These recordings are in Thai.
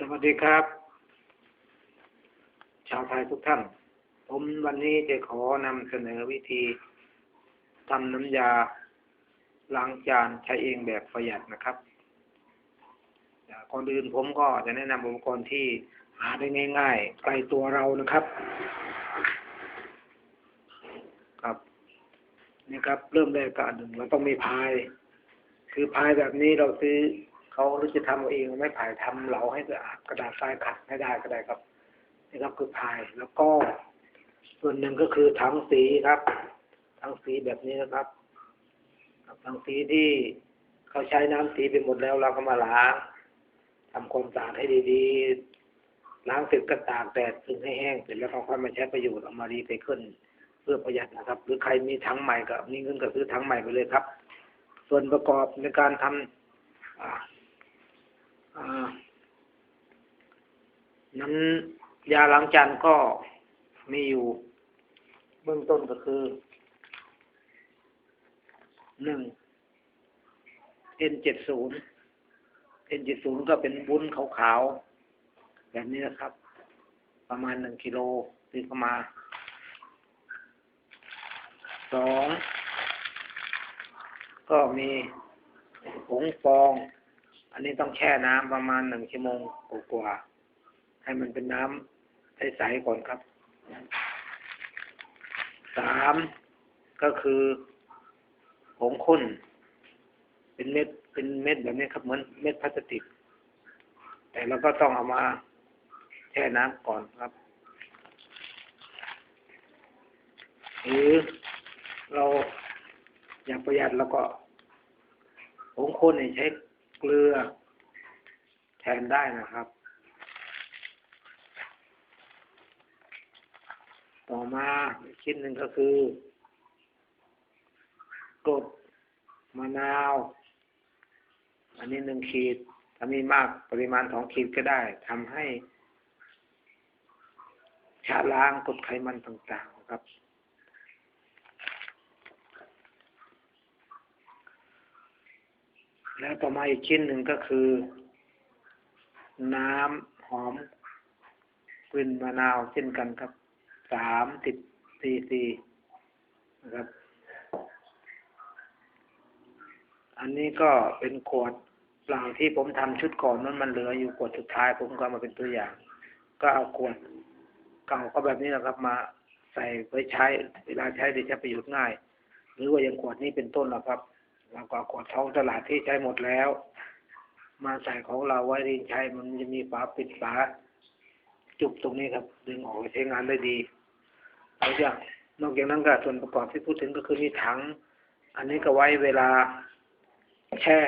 สวัสดีครับ ชาวไทยทุกท่าน ผมวันนี้จะขอนำเสนอวิธีทำน้ำยาล้างจานใช้เองแบบประหยัดนะครับก่อนอื่นผมก็จะแนะนำอุปกรณ์ที่หาได้ง่ายๆใกล้ตัวเรานะครับ ครับนี่ครับ เริ่มแรกก็อันหนึ่งเราต้องมีพาย คือพายแบบนี้เราซื้อ เขาหรือจะทำเอาเองไม่พายทำเหลาให้สะอาดกระดาษทรายขัดให้ได้ก็ได้ครับนี่ครับคือพายแล้วก็ ส่วนหนึ่งก็คือถังสีครับถังสีแบบนี้นะครับถังสีที่เขาใช้น้ำสีไปหมดแล้วเราก็มาล้างทำความสะอาดให้ดีๆล้างเสร็จก็ตากแดดซึ่งให้แห้งเสร็จแล้วก็ค่อยมาใช้ประโยชน์เอามารีไซเคิลเพื่อประหยัดนะครับ หรือใครมีถังใหม่ก็มีเงินก็ซื้อถังใหม่ไปเลยครับ ส่วนประกอบในการทำอ่า อ่าน้ำยาล้างจานก็มีอยู่ เบื้องต้นก็คือหนึ่ง N เจ็ดศูนย์ N เจ็ดศูนย์ก็เป็นวุ้นขาวๆ แบบนี้นะครับ ประมาณหนึ่งกิโลซื้อเข้ามาสองก็มีผงฟอง อันนี้ต้องแช่น้ำประมาณหนึ่งชั่วโมงกว่าๆให้มันเป็นน้ำใสๆก่อนครับสามก็คือผงข้นเป็นเม็ดเป็นเม็ดแบบนี้ครับเหมือนเม็ดพลาสติก แต่เราก็ต้องเอามาแช่น้ำก่อนครับ หรือเราอยากประหยัดแล้วก็ผงข้นเนี่ยใช้ เกลือแทนได้นะครับ ต่อมาชิ้นหนึ่งก็คือกรดมะนาว อันนี้หนึ่งขีด ถ้ามีมากปริมาณสองขีดก็ได้ทำให้ชะล้างกรดไขมันต่างๆครับ แล้วต่อมาอีกชิ้นหนึ่งก็คือ น้ำหอมกลิ่นมะนาวเช่นกันครับสามสิบซีซีนะครับ อันนี้ก็เป็นขวดเปล่าที่ผมทำชุดก่อนนั้นมันเหลืออยู่ขวดสุดท้าย ผมก็มาเป็นตัวอย่าง ก็เอาขวดเก่าก็แบบนี้นะครับมาใส่ไว้ใช้เวลาใช้ได้ใช้ประโยชน์ง่าย หรือว่าอย่างขวดนี้เป็นต้นนะครับ เราก็เอาขวดท้องตลาดที่ใช้หมดแล้ว มาใส่ของเราไว้ที่ใช้มันจะมีฝาปิดฝาจุกตรงนี้ครับ ดึงออกใช้งานได้ดีแล้วอย่างนอกจากนั้นก็ส่วนประกอบที่พูดถึงก็คือมีถัง อันนี้ก็ไว้เวลาแช่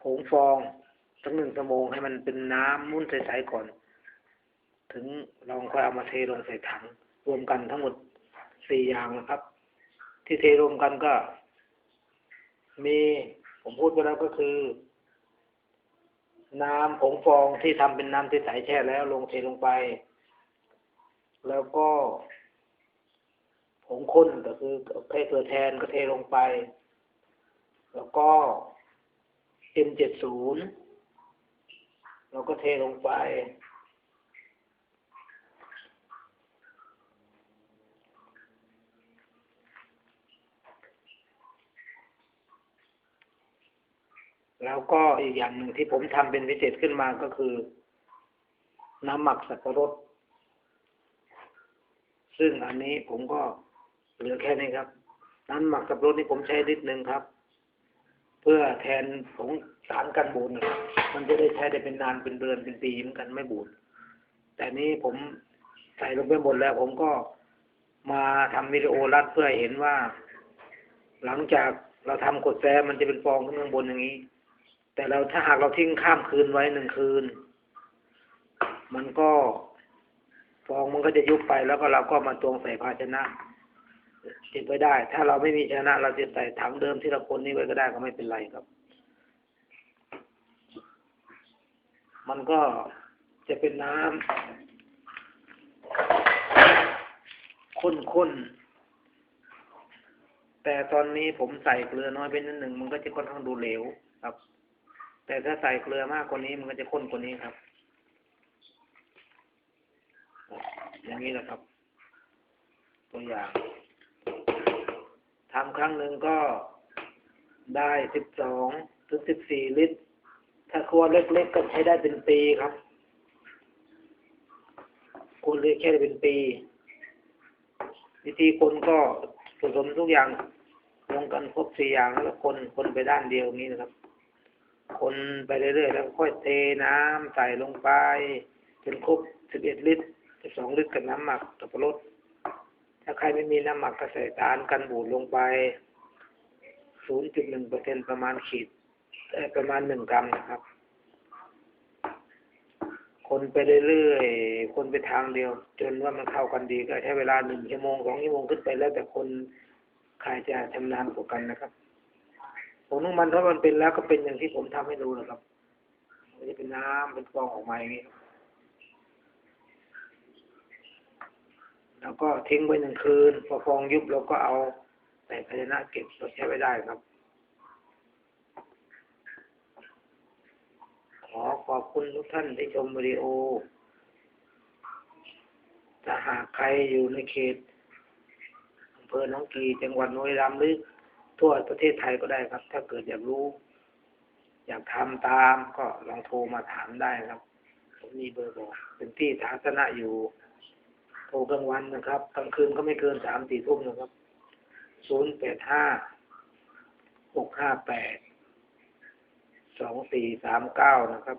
ผงฟองสักหนึ่งชั่วโมงให้มันเป็นน้ำมุ้นใสๆก่อน ถึงลองค่อยเอามาเทลงใส่ถัง รวมกันทั้งหมดสี่อย่างนะครับ ที่เทรวมกันก็ มีผมพูดไปแล้วก็คือ น้ำผงฟองที่ทำเป็นน้ำที่ใสแช่แล้วลงเทลงไป แล้วก็ผงข้นก็คือเทเกลือแทนก็เทลงไป แล้วก็ M70 เราก็เทลงไป แล้วก็อีกอย่างหนึ่งที่ผมทำเป็นพิเศษขึ้นมาก็คือ น้ำหมักสับปะรด ซึ่งอันนี้ผมก็เหลือแค่นี้ครับ น้ำหมักสับปะรดนี่ผมใช้ลิตรหนึ่งครับ เพื่อแทนผงสารกันบูดนะมันจะได้ใช้ได้เป็นนานเป็นเดือนเป็นปีเหมือนกันไม่บูดแต่นี้ผมใส่ลงไปหมดแล้ว ผมก็มาทำวิดีโอรัดเพื่อเห็นว่า หลังจากเราทำกดแซมมันจะเป็นฟองขึ้นข้างบนอย่างนี้ แต่เราถ้าหากเราทิ้งข้ามคืนไว้หนึ่งคืน มันก็ฟองมันก็จะยุบไปแล้วก็เราก็มาตวงใส่ภาชนะเก็บไว้ได้ ถ้าเราไม่มีภาชนะ เราจะใส่ถังเดิมที่เราคนนี้ไว้ก็ได้ก็ไม่เป็นไรครับ มันก็จะเป็นน้ำข้นๆ แต่ตอนนี้ผมใส่เกลือน้อยไปนิดหนึ่งมันก็จะค่อนข้างดูเหลวครับ แต่ถ้าใส่เกลือมากกว่านี้มันก็จะข้นกว่านี้ครับ อย่างนี้แหละครับ ตัวอย่างทำครั้งหนึ่งก็ได้สิบสองถึงสิบสี่ลิตร ถ้าครัวเล็กๆก็ใช้ได้เป็นปีครับครัวเล็กแค่ได้เป็นปี วิธีคนก็ผสมทุกอย่างลงกันครบสี่อย่างแล้วก็คนคนไปด้านเดียวนี้นะครับ คนไปเรื่อยๆแล้วค่อยเทน้ำใส่ลงไปจนครบสิบเอ็ดลิตรสิบสองลิตรกับน้ำหมักสับปะรดถ้าใครไม่มีน้ำหมักก็ใส่สารกันบูดลงไปศูนย์จุดหนึ่งเปอร์เซ็นประมาณขีดประมาณหนึ่งกรัมนะครับ คนไปเรื่อยๆ คนไปทางเดียว จนว่ามันเข้ากันดีก็ใช้เวลาหนึ่งชั่วโมงสองชั่วโมงขึ้นไปแล้วแต่คนใครจะชำนาญกว่ากันนะครับ ผมต้องมันถ้ามันเป็นแล้วก็เป็นอย่างที่ผมทำให้ดูนะครับมันจะเป็นน้ำเป็นฟองออกมาอย่างนี้แล้วก็ทิ้งไว้หนึ่งคืน พอฟองยุบเราก็เอาใส่ภาชนะเก็บไว้ใช้ไว้ได้ครับ ขอขอบคุณทุกท่านที่ชมวิดีโอ ถ้าหากใครอยู่ในเขตอำเภอหนองกีจังหวัดนนทบุรีหรือ ทั่วประเทศไทยก็ได้ครับ ถ้าเกิดอยากรู้ อยากทำตามก็ลองโทรมาถามได้ครับ ผมมีเบอร์บอกเป็นที่สาธารณะอยู่ โทรกลางวันนะครับกลางคืนก็ไม่เกินสามสี่ทุ่มนะครับศูนย์แปดห้าหกห้าแปดสองสี่สามเก้านะครับ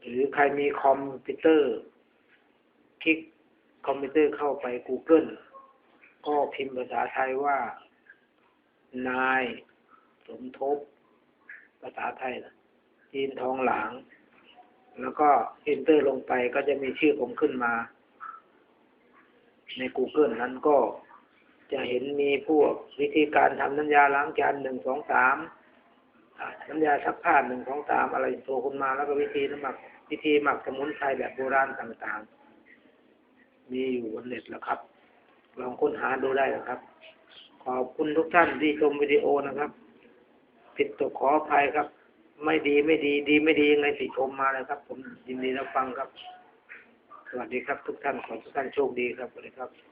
หรือใครมีคอมพิวเตอร์ คลิกคอมพิวเตอร์เข้าไป Google ก็พิมพ์ภาษาไทยว่า นายสมทบ ภาษาไทยนะจีนทองหลาง แล้วก็ enter ลงไปก็จะมีชื่อผมขึ้นมา ใน Google นั้นก็จะเห็นมีพวกวิธีการทำน้ำยาล้างจานหนึ่งสองสามน้ำยาซักผ้าหนึ่งสองสามอะไรโทรคุณมาแล้วก็วิธีน้ำหมักวิธีหมักสมุนไพรแบบโบราณต่างๆ มีอยู่บนเน็ตแล้วครับ ลองค้นหาดูได้นะครับ ขอบคุณทุกท่านที่ชมวิดีโอนะครับผิดตกขออภัยครับ ไม่ดีไม่ดีดีไม่ดียังไงติชมมาเลยครับ ผมยินดีรับฟังครับ สวัสดีครับ ทุกท่านขอทุกท่านโชคดีครับสวัสดีครับ